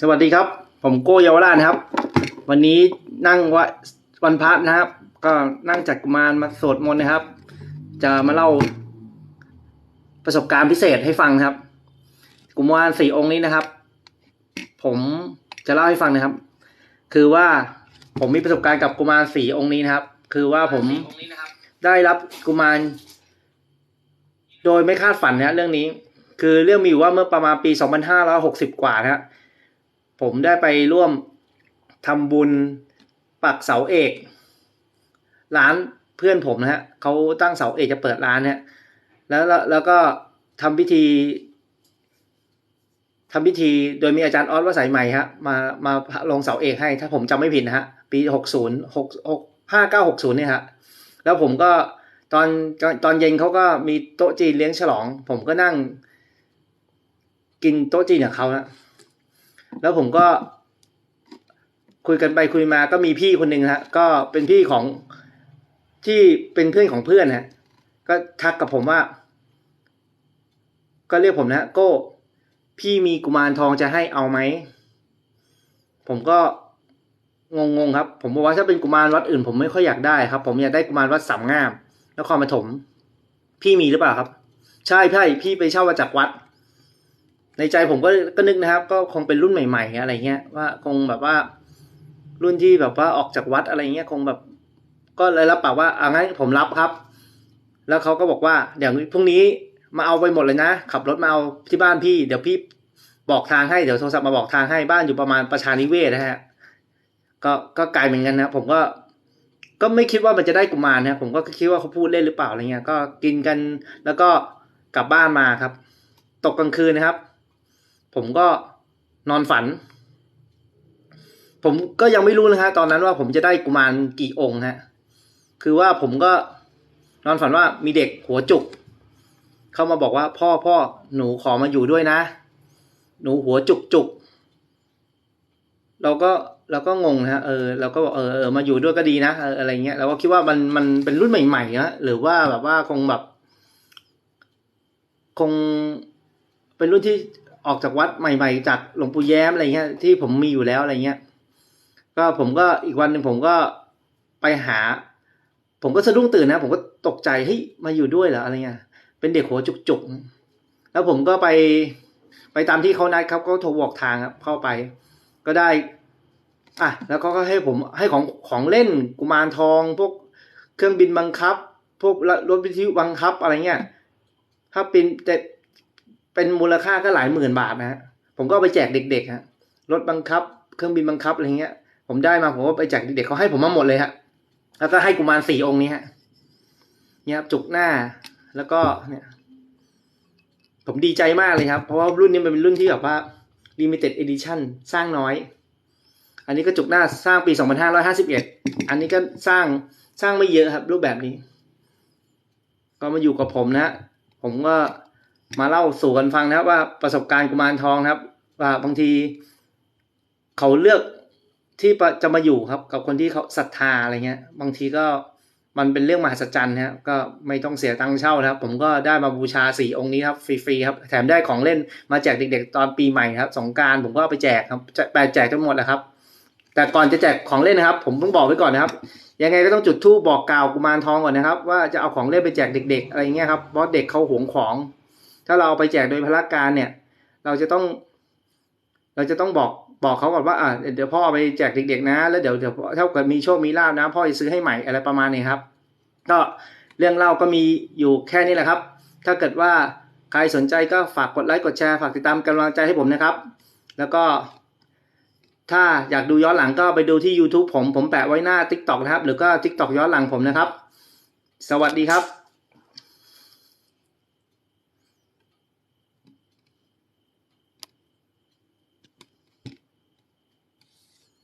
สวัสดีครับ ผมโก้เยาวราชนะครับ วันนี้นั่งวะวันพระนะครับ ก็นั่งจัดกุมารมาสวดมนต์นะครับ จะมาเล่าประสบการณ์พิเศษให้ฟังครับ กุมารสี่องค์นี้นะครับ ผมจะเล่าให้ฟังนะครับ คือว่าผมมีประสบการณ์กับกุมารสี่องค์นี้นะครับ คือว่าผมได้รับกุมาร โดยไม่คาดฝันนะเรื่องนี้ คือเรื่องมีอยู่ว่าเมื่อประมาณปี 2560 กว่านะฮะ ผมได้ไปร่วมทำบุญปักเสาเอก ร้านเพื่อนผมนะฮะเขาตั้งเสาเอกจะเปิดร้านเนี่ยแล้วแล้วแล้วก็ทำพิธีทำพิธีโดยมีอาจารย์ออสวสัยใหม่ฮะมามาลงเสาเอกให้ ถ้าผมจำไม่ผิดนะฮะปีหกศูนย์หกหกห้าเก้าหกศูนย์เนี่ยฮะแล้วผมก็ตอนตอนตอนเย็นเขาก็มีโต๊ะจีนเลี้ยงฉลอง ผมก็นั่ง กินโต๊ะจีนกับเขานะ แล้วผมก็ คุยกันไปคุยมาก็มีพี่คนหนึ่งฮะ ก็เป็นพี่ของที่เป็นเพื่อนของเพื่อนฮะ ก็ทักกับผมว่า ก็เรียกผมนะโก้พี่มีกุมารทองจะให้เอาไหม ผมก็งงๆครับ ผมบอกว่าถ้าเป็นกุมารวัดอื่น ผมไม่ค่อยอยากได้ครับ ผมอยากได้กุมารวัดสามงามนครปฐมพี่มีหรือเปล่าครับ ใช่ใช่พี่ไปเช่ามาจากวัด ในใจผมก็ก็นึกนะครับ ก็คงเป็นรุ่นใหม่ๆอะไรเงี้ยว่าคงแบบว่ารุ่นที่แบบว่าออกจากวัดอะไรเงี้ยคงแบบ ก็เลยรับปากว่าอางั้นผมรับครับ แล้วเขาก็บอกว่าเดี๋ยวพรุ่งนี้มาเอาไปหมดเลยนะ ขับรถมาเอาที่บ้านพี่ เดี๋ยวพี่บอกทางให้เดี๋ยวโทรศัพท์มาบอกทางให้บ้านอยู่ประมาณประชานิเวศนะฮะก็ก็ไกลเหมือนกันนะผมก็ก็ไม่คิดว่ามันจะได้กุมารนะผมก็คิดว่าเขาพูดเล่นหรือเปล่าอะไรเงี้ยก็กินกันแล้วก็กลับบ้านมาครับ ตกกลางคืนนะครับ ผมก็นอนฝัน ผมก็ยังไม่รู้นะฮะตอนนั้นว่าผมจะได้กุมารกี่องค์ฮะ คือว่าผมก็นอนฝันว่ามีเด็กหัวจุก เข้ามาบอกว่าพ่อพ่อหนูขอมาอยู่ด้วยนะ หนูหัวจุกจุกเราก็เราก็งงนะฮะเออเราก็บอกเออเออมาอยู่ด้วยก็ดีนะเอออะไรเงี้ยเราก็คิดว่ามันมันเป็นรุ่นใหม่ๆนะหรือว่าแบบว่าคงแบบ คงเป็นรุ่นที่ ออกจากวัดใหม่ ๆ จากหลวงปู่แย้มอะไรเงี้ยที่ผมมีอยู่แล้วอะไรเงี้ย ก็ผมก็อีกวันหนึ่งผมก็ไปหา ผมก็สะดุ้งตื่นนะ ผมก็ตกใจเฮ้ยมาอยู่ด้วยเหรออะไรเงี้ย เป็นเด็กหัวจุกๆ แล้วผมก็ไปไปตามที่เขานัดครับก็โทรบอกทางครับเข้าไป ก็ได้ อะแล้วก็ให้ผมให้ของของเล่นกุมารทอง พวกเครื่องบินบังคับ พวกรถวิทยุบังคับอะไรเงี้ยถ้าเป็นแต่ เป็นมูลค่าก็หลายหมื่นบาทนะฮะผมก็ไปแจกเด็กๆฮะรถบังคับ เครื่องบินบังคับอะไรเงี้ย ผมได้มาผมก็ไปแจกเด็กๆเขาให้ผมมาหมดเลยฮะแล้วก็ให้กุมารสี่องค์นี้ฮะเนี่ยครับจุกหน้าแล้วก็เนี่ย ผมดีใจมากเลยครับ เพราะว่ารุ่นนี้มันเป็นรุ่นที่แบบว่า limited edition สร้างน้อย อันนี้ก็จุกหน้าสร้างปี 2551 อันนี้ก็สร้างสร้างไม่เยอะครับ รูปแบบนี้ ก็มาอยู่กับผมนะ ผมก็ มาเล่าสู่กันฟังนะครับ ว่าประสบการณ์กุมารทองนะครับ ว่าบางที เขาเลือกที่จะมาอยู่ครับ กับคนที่เขาศรัทธาอะไรเงี้ย บางทีก็มันเป็นเรื่องมหัศจรรย์นะครับก็ไม่ต้องเสียตังค์เช่านะครับ ผมก็ได้มาบูชาสี่องค์นี้ครับฟรีๆครับ แถมได้ของเล่นมาแจกเด็ก ๆ ตอนปีใหม่ครับสงการผมก็เอาไปแจกครับแจกแจกทั้งหมดแหละครับ แต่ก่อนจะแจกของเล่นนะครับ ผมต้องบอกไว้ก่อนนะครับ ยังไงก็ต้องจุดธูปบอกกล่าวกุมารทองก่อนนะครับ ว่าจะเอาของเล่นไปแจกเด็ก ๆ อะไรเงี้ยครับเพราะเด็กเขาหวงของ ถ้าเราเอาไปแจกโดยพละการเนี่ย เราจะต้อง เราจะต้องบอกบอกเขาก่อนว่าอ่าเดี๋ยวพ่อไปแจกเด็กๆนะ แล้วเดี๋ยวเดี๋ยวถ้าเกิดมีโชคมีลาบนะ พ่อจะซื้อให้ใหม่อะไรประมาณนี้ครับ ก็เรื่องเล่าก็มีอยู่แค่นี้แหละครับ ถ้าเกิดว่าใครสนใจก็ฝากกดไลค์กดแชร์ฝากติดตามกำลังใจให้ผมนะครับ แล้วก็ ถ้าอยากดูย้อนหลังก็ไปดูที่ YouTube ผมผมแปะไว้หน้า TikTok นะครับ หรือก็ TikTok ย้อนหลังผมนะครับ สวัสดีครับ